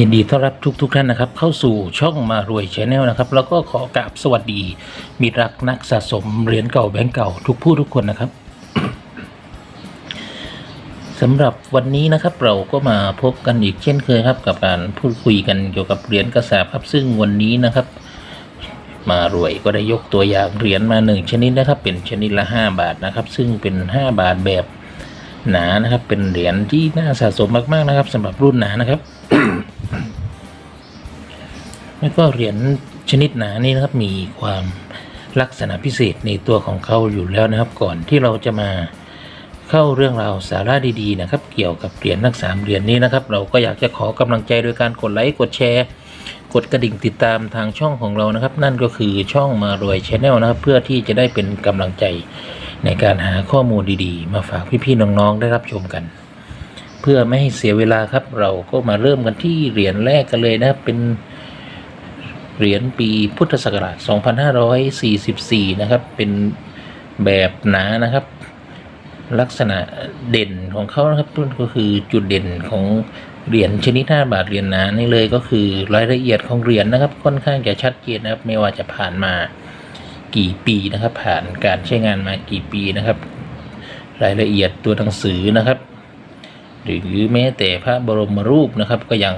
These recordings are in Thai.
ยินดีต้อนรับทุกๆท่านนะครับ เข้าสู่ช่องมารวยชาแนลนะครับ แล้วก็ขอกราบสวัสดีมิตรรักนักสะสมเหรียญเก่าแบงก์เก่าทุกผู้ทุกคนนะครับสำหรับวันนี้นะครับเราก็มาพบกันอีกเช่นเคยครับ กับการพูดคุยกันเกี่ยวกับเหรียญกระสาบครับ ซึ่งวันนี้นะครับ มารวยก็ได้ยกตัวอย่างเหรียญมาหนึ่งชนิดนะครับ เป็นชนิดละ 5 บาทนะครับ ซึ่งเป็น 5 บาทแบบหนานะครับ เป็นเหรียญที่น่าสะสมมากๆนะครับสำหรับรุ่นหนานะครับ แล้วก็เหรียญชนิดหนานี้นะครับมีความลักษณะพิเศษในตัวของเขาอยู่แล้วนะครับ ก่อนที่เราจะมาเข้าเรื่องราวสาระดีๆนะครับ เกี่ยวกับเหรียญทั้งสามเหรียญนี้นะครับ เราก็อยากจะขอกำลังใจโดยการกดไลค์กดแชร์ กดกระดิ่งติดตามทางช่องของเรานะครับ นั่นก็คือช่องมารวยชาแนลนะครับ เพื่อที่จะได้เป็นกำลังใจในการหาข้อมูลดีๆ มาฝากพี่ๆน้องๆได้รับชมกัน เพื่อไม่ให้เสียเวลาครับ เราก็มาเริ่มกันที่เหรียญแรกกันเลยนะครับเป็น เหรียญปีพุทธศักราช 2544 นะครับ เป็นแบบหนานะครับ ลักษณะเด่นของเขานะครับก็คือจุดเด่นของเหรียญชนิด5บาทเหรียญหนานี่เลยก็คือรายละเอียดของเหรียญนะครับ ค่อนข้างจะชัดเจนนะครับ ไม่ว่าจะผ่านมากี่ปีนะครับ ผ่านการใช้งานมากี่ปีนะครับ รายละเอียดตัวหนังสือนะครับ หรือแม้แต่พระบรมรูปนะครับก็ยัง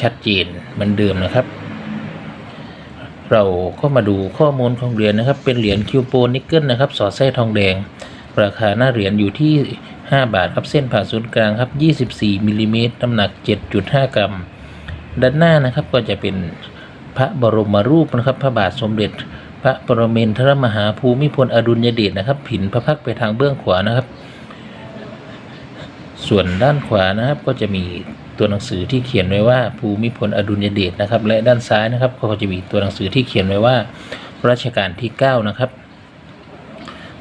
ชัดเจนเหมือนเดิมนะครับ เราก็มาดูข้อมูลของเหรียญนะครับ เป็นเหรียญคิวโปนิกเกิลนะครับ สอดไส้ทองแดง ราคาหน้าเหรียญอยู่ที่ 5 บาทครับ เส้นผ่าศูนย์กลางครับ 24มิลลิเมตรน้ำหนัก 7.5 กรัม ด้านหน้านะครับก็จะเป็นพระบรมรูปนะครับ พระบาทสมเด็จ พระปรเมนทรมหาภูมิพลอดุลยเดชนะครับ ผินพระพักไปทางเบื้องขวานะครับ ส่วนด้านขวานะครับก็จะมีตัวหนังสือที่เขียนไว้ว่าภูมิพลอดุลยเดชนะครับ และด้านซ้ายนะครับ ก็จะมีตัวหนังสือที่เขียนไว้ว่ารัชกาลที่ 9 นะครับ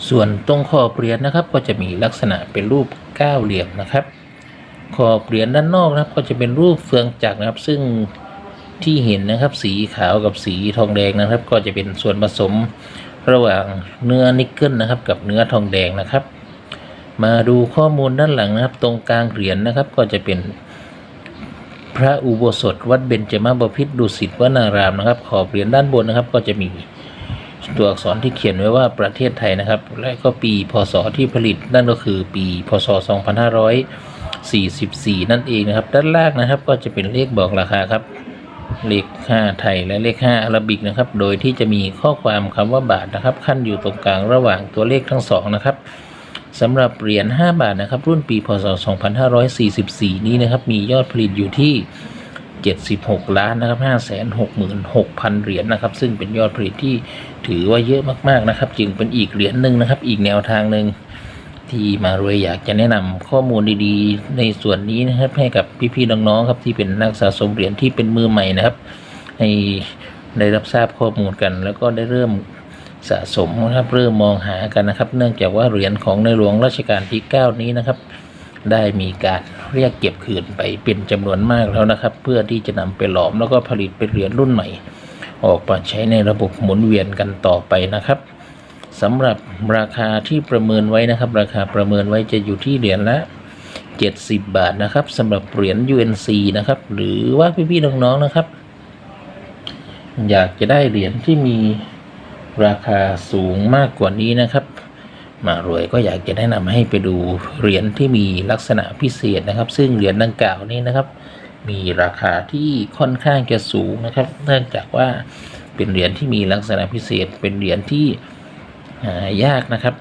ส่วนตรงขอบเหรียญนะครับ ก็จะมีลักษณะเป็นรูปก้าเหลี่ยมนะครับขอบเหรียญด้านนอกนะครับก็จะเป็นรูปเฟืองจักรนะครับ ซึ่งที่เห็นนะครับ สีขาวกับสีทองแดงนะครับ ก็จะเป็นส่วนผสมระหว่างเนื้อนิกเกิลนะครับ กับเนื้อทองแดงนะครับ มาดูข้อมูลด้านหลังนะครับ ตรงกลางเหรียญนะครับ ก็จะเป็นพระอุโบสถ วัดเบญจมาบพิตรดุสิตวนารามนะครับ ขอบเหรียญด้านบนนะครับ ก็จะมีตัวอักษรที่เขียนไว้ว่าประเทศไทยนะครับ และก็ปีพศที่ผลิตนั่นก็คือปีพศ 2544 นั่นเองนะครับ ด้านล่างนะครับ ก็จะเป็นเลขบอกราคาครับ เลข 5 ไทยและเลข 5 อาราบิกนะครับ โดยที่จะมีข้อความคำว่าบาทนะครับ ขั้นอยู่ตรงกลางระหว่างตัวเลขทั้งสองนะครับ สำหรับเหรียญ 5 บาทนะครับ รุ่นปีพศ 2544 นี้นะครับ มียอดผลิตอยู่ที่ 76 ล้านนะครับ 566,000 เหรียญนะครับ ซึ่งเป็นยอดผลิตที่ถือว่าเยอะมากๆนะครับ จึงเป็นอีกเหรียญหนึ่งนะครับ อีกแนวทางหนึ่งที่มารวยอยากจะแนะนำข้อมูลดีๆ ในส่วนนี้นะครับ ให้กับพี่ๆน้องๆครับที่เป็นนักสะสมเหรียญที่เป็นมือใหม่นะครับ ให้ได้รับทราบข้อมูลกัน แล้วก็ได้เริ่ม สะสมนะครับเริ่มมองหากันนะครับ เนื่องจากว่าเหรียญของในหลวงรัชกาลที่ 9 นี้นะครับ ได้มีการเรียกเก็บคืนไปเป็นจำนวนมากแล้วนะครับ เพื่อที่จะนำไปหลอมแล้วก็ผลิตเป็นเหรียญรุ่นใหม่ ออกมาใช้ในระบบหมุนเวียนกันต่อไปนะครับสำหรับราคาที่ประเมินไว้นะครับ ราคาประเมินไว้จะอยู่ที่เหรียญละ70 บาทนะครับสำหรับเหรียญ UNC นะครับหรือว่าพี่ๆน้องๆนะครับ อยากจะได้เหรียญที่มี ราคาสูงมากกว่านี้นะครับ มารวยก็อยากจะแนะนำให้ไปดูเหรียญที่มีลักษณะพิเศษนะครับ ซึ่งเหรียญดังกล่าวนี้นะครับ มีราคาที่ค่อนข้างจะสูงนะครับ เนื่องจากว่าเป็นเหรียญที่มีลักษณะพิเศษ เป็นเหรียญที่หายากนะครับ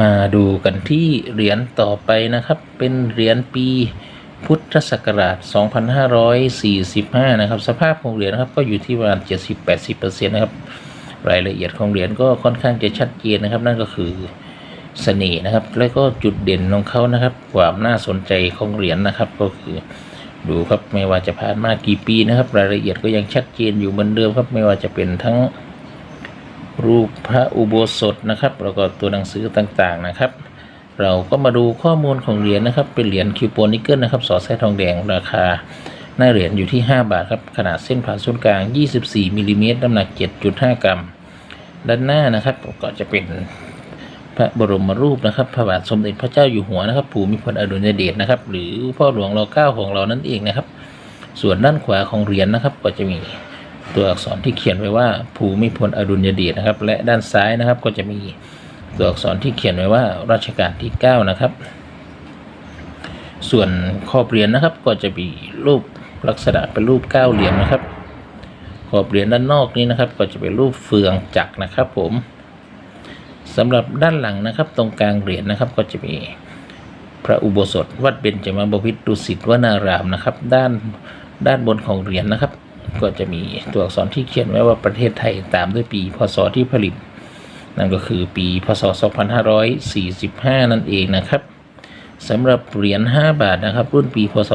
มาดูกันที่เหรียญต่อไปนะครับ เป็นเหรียญปี พุทธศักราช 2545 นะครับ สภาพของเหรียญนะครับ ก็อยู่ที่ประมาณ 70-80%นะครับ รายละเอียดของเหรียญก็ค่อนข้างจะชัดเจนนะครับ นั่นก็คือเสน่ห์นะครับ และก็จุดเด่นของเขานะครับ ความน่าสนใจของเหรียญนะครับ ก็คือดูครับ ไม่ว่าจะผ่านมากี่ปีนะครับ รายละเอียดก็ยังชัดเจนอยู่เหมือนเดิมครับ ไม่ว่าจะเป็นทั้งรูปพระอุโบสถนะครับ แล้วก็ตัวหนังสือต่างๆนะครับ เราก็มาดูข้อมูลของเหรียญนะครับ เป็นเหรียญคิวโปนิกเกิลนะครับ สอดไส้ทองแดงราคาหน้าเหรียญอยู่ที่ 5 บาทครับ ขนาดเส้นผ่าศูนย์กลาง 24มิลลิเมตรน้ำหนัก 7.5 กรัม ด้านหน้านะครับก็จะเป็นพระระบรมรูปนะครับ พระบาทสมเด็จพระเจ้าอยู่หัวนะครับ ภูมิพลอดุลยเดชนะครับ หรือพ่อหลวงรอเก้าของเรานั่นเองนะครับ ส่วนด้านขวาของเหรียญนะครับ ก็จะมีตัวอักษรที่เขียนไว้ว่าภูมิพลอดุลยเดชนะครับ และด้านซ้ายนะครับก็จะมี ตัวอักษรที่เขียนไว้ว่ารัชกาลที่เก้านะครับ ส่วนขอบเหรียญนะครับก็จะมีรูปลักษณะเป็นรูปเก้าเหรียญนะครับ ขอบเหรียญด้านนอกนี้นะครับ ก็จะเป็นรูปเฟืองจักรนะครับ ผมสำหรับด้านหลังนะครับ ตรงกลางเหรียญนะครับก็จะมีพระอุโบสถ วัดเบญจมาบพิตรดุสิตวนารามนะครับ ด้านด้านบนของเหรียญนะครับ ก็จะมีตัวอักษรที่เขียนไว้ว่าประเทศไทยตามด้วยปีพศที่ผลิต นั่นก็คือปีพศ 2545 นั่นเองนะครับสำหรับเหรียญ 5 บาทนะครับ รุ่นปีพศ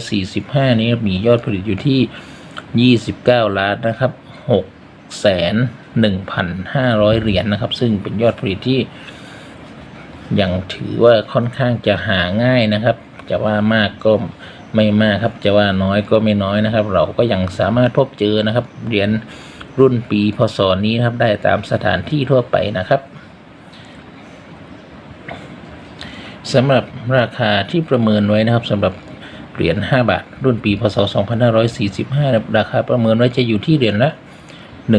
2545 นี้มียอดผลิตอยู่ที่ 29 ล้านนะครับ6แสน1,500 เหรียญนะครับ ซึ่งเป็นยอดผลิตที่ยังถือว่าค่อนข้างจะหาง่ายนะครับ จะว่ามากก็ไม่มากครับ จะว่าน้อยก็ไม่น้อยนะครับ เราก็ยังสามารถพบเจอนะครับเหรียญ รุ่นปีพศนี้นะครับได้ตามสถานที่ทั่วไปนะครับสำหรับราคาที่ประเมินไว้นะครับสำหรับเหรียญ 5 บาท รุ่นปีพศ 2545นะครับราคาประเมินไว้จะอยู่ที่เหรียญละ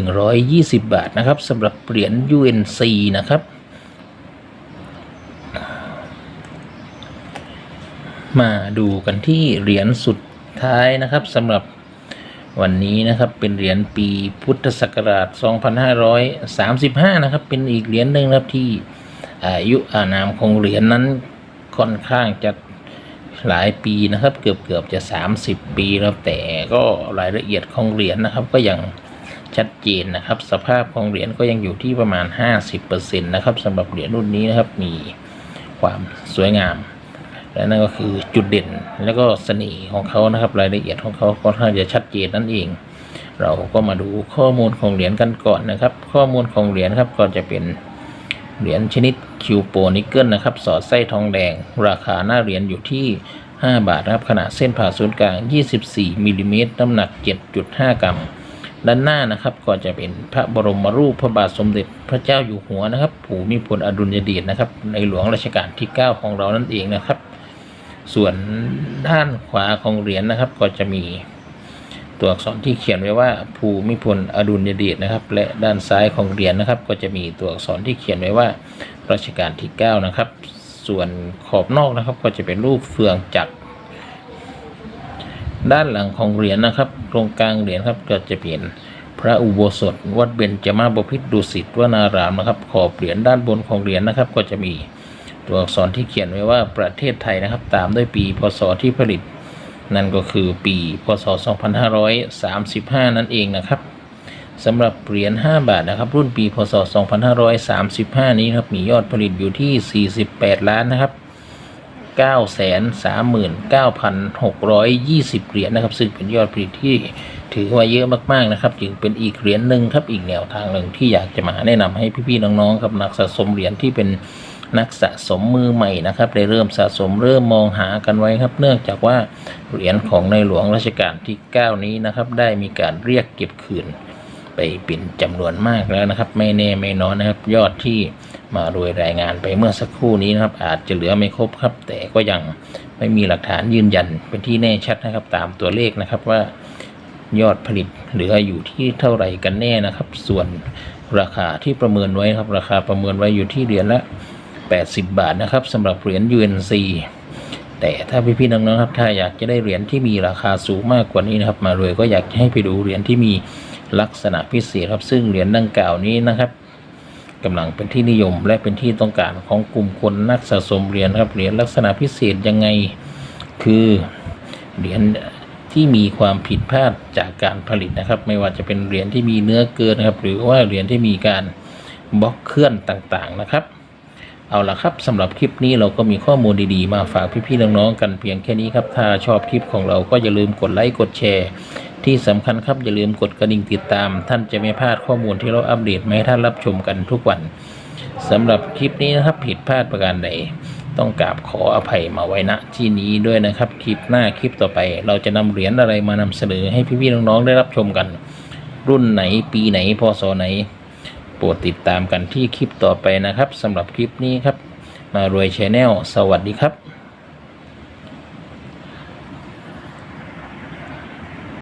120 บาทนะครับสำหรับเหรียญ UNC นะครับ มาดูกันที่เหรียญสุดท้ายนะครับสำหรับ วันนี้นะครับเป็นเหรียญปีพุทธศักราช 2535 นะครับ เป็นอีกเหรียญหนึ่งครับที่อายุอานามของเหรียญนั้นค่อนข้างจะหลายปีนะครับ เกือบเกือบจะ 30 ปีแล้วแต่ก็รายละเอียดของเหรียญนะครับ ก็ยังชัดเจนนะครับ สภาพของเหรียญก็ยังอยู่ที่ประมาณ 50%นะครับสำหรับเหรียญรุ่นนี้นะครับมีความสวยงาม และนั่นก็คือจุดเด่นแล้วก็เสน่ห์ของเขานะครับ รายละเอียดของเขาค่อนข้างจะชัดเจนนั่นเอง เราก็มาดูข้อมูลของเหรียญกันก่อนนะครับ ข้อมูลของเหรียญครับก็จะเป็นเหรียญชนิดคิวโปนิกเกิลนะครับ สอดไส้ทองแดง ราคาหน้าเหรียญอยู่ที่ 5 บาทนะครับ ขนาดเส้นผ่าศูนย์กลาง 24มิลลิเมตรน้ำหนัก 7.5 กรัม ด้านหน้านะครับก็จะเป็นพระบรมรูปพระบาทสมเด็จพระเจ้าอยู่หัวนะครับภูมิพลอดุลยเดชนะครับ ในหลวงรัชกาลที่ 9 ของเรานั่นเองนะครับ ส่วนด้านขวาของเหรียญนะครับ ก็จะมีตัวอักษรที่เขียนไว้ว่า ภูมิพลอดุลยเดชนะครับ และด้านซ้ายของเหรียญนะครับ ก็จะมีตัวอักษรที่เขียนไว้ว่ารัชกาลที่ 9 นะครับ ส่วนขอบนอกนะครับ ก็จะเป็นรูปเฟืองจักรด้านหลังของเหรียญนะครับ ตรงกลางเหรียญครับก็จะเป็นพระอุโบสถวัดเบญจมาบพิตรดุสิตวนารามนะครับ ขอบเหรียญด้านบนของเหรียญนะครับ ก็จะมี ตัวอักษรที่เขียนไว้ว่าประเทศไทยนะครับ ตามด้วยปีพศที่ผลิต นั่นก็คือปีพศ 2535 นั่นเองนะครับสำหรับเหรียญ5บาทนะครับ รุ่นปีพศ 2535 นี้ครับมียอดผลิตอยู่ที่ 48 ล้านนะครับ 939,620 เหรียญนะครับ ซึ่งเป็นยอดผลิตที่ถือว่าเยอะมากๆนะครับ จึงเป็นอีกเหรียญหนึ่งครับอีกแนวทางหนึ่งที่อยากจะมาแนะนำให้พี่ๆน้องๆครับนักสะสมเหรียญที่เป็น นักสะสมมือใหม่นะครับได้เริ่มสะสมเริ่มมองหากันไว้ครับ เนื่องจากว่าเหรียญของในหลวงรัชกาลที่ 9 นี้นะครับ ได้มีการเรียกเก็บคืนไปเป็นจำนวนมากแล้วนะครับ ไม่แน่ไม่น้อยนะครับ ยอดที่มาโดยรายงานไปเมื่อสักครู่นี้นะครับ อาจจะเหลือไม่ครบครับ แต่ก็ยังไม่มีหลักฐานยืนยันเป็นที่แน่ชัดนะครับ ตามตัวเลขนะครับว่ายอดผลิตเหลืออยู่ที่เท่าไหร่กันแน่นะครับ ส่วนราคาที่ประเมินไว้ครับ ราคาประเมินไว้อยู่ที่เหรียญละ 80 บาทนะครับสำหรับเหรียญ UNC แต่ถ้าพี่ๆน้องๆครับถ้าอยากจะได้เหรียญที่มีราคาสูงมากกว่านี้นะครับ มาเลยก็อยากให้ไปดูเหรียญที่มีลักษณะพิเศษครับ ซึ่งเหรียญดังกล่าวนี้นะครับกำลังเป็นที่นิยมและเป็นที่ต้องการของกลุ่มคนนักสะสมเหรียญครับเหรียญลักษณะพิเศษยังไง คือเหรียญที่มีความผิดพลาดจากการผลิตนะครับ ไม่ว่าจะเป็นเหรียญที่มีเนื้อเกินนะครับ หรือว่าเหรียญที่มีการบล็อกเคลื่อนต่างๆนะครับ เอาละครับสำหรับคลิปนี้เราก็มีข้อมูลดีๆ มาฝากพี่ๆน้องๆกันเพียงแค่นี้ครับ ถ้าชอบคลิปของเราก็อย่าลืมกดไลค์กดแชร์ ที่สำคัญครับอย่าลืมกดกระดิ่งติดตาม ท่านจะไม่พลาดข้อมูลที่เราอัปเดตมาให้ท่านรับชมกันทุกวันสำหรับคลิปนี้นะครับผิดพลาดประการใด ต้องกราบขออภัยมาไว้ณที่นี้ด้วยนะครับคลิปหน้าคลิปต่อไป เราจะนำเหรียญอะไรมานำเสนอให้พี่ๆน้องๆได้รับชมกัน รุ่นไหนปีไหนพศไหน โปรดติดตามกันที่คลิปต่อไปนะครับสำหรับคลิปนี้ครับ มารวยชาแนลสวัสดีครับ